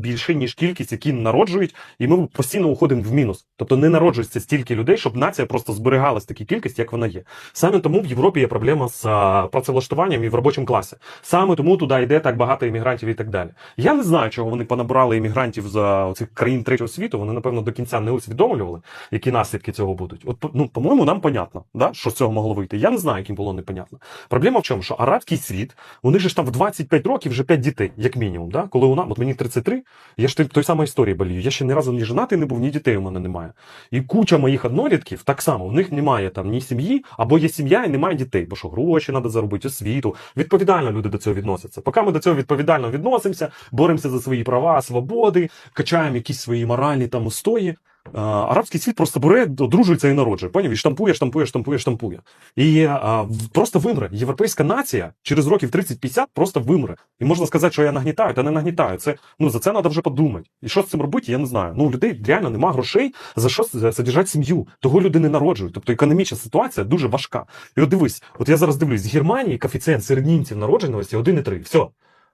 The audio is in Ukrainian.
більше, ніж кількість, які народжують, і ми постійно уходимо в мінус. Тобто не народжується стільки людей, щоб нація просто зберігалась такій кількості, як вона є. Саме тому в Європі є проблема з а, працевлаштуванням і в робочому класі. Саме тому туди йде так багато іммігрантів і так далі. Я не знаю, чого вони понабрали іммігрантів з цих країн третього світу. Вони, напевно, до кінця не усвідомлювали, які наслідки цього будуть. От, ну, по-моєму, нам понятно, да, що з цього могло вийти. Я не знаю, яким було непонятно. Проблема в чому, що арабський світ, же ж там в 25 років вже 5 дітей, як мінімум. Да? Коли у нас, от мені 33, я ж той, самої історії болію. Я ще ні разу ні женатий не був, ні дітей у мене немає. І куча моїх однолітків так само, у них немає там ні сім'ї, або є сім'я і немає дітей, бо що гроші треба заробити, освіту. Відповідально люди до цього відносяться. Поки ми до цього відповідально відносимося, боремося за свої права, свободи, качаємо якісь свої моральні там устої. Арабський світ просто бере, одружується і народжує. Поняв? І штампує, штампує, штампує, штампує. І а, просто вимре. Європейська нація через років 30-50 просто вимре. І можна сказати, що я нагнітаю, та не нагнітаю. Це ну за це треба вже подумати. І що з цим робити, я не знаю. Ну у людей реально нема грошей за що с- содержати сім'ю. Того люди не народжують. Тобто економічна ситуація дуже важка. І от дивись, от я зараз дивлюсь, з Германії коефіцієнт серед німців народженості 1,3. Все.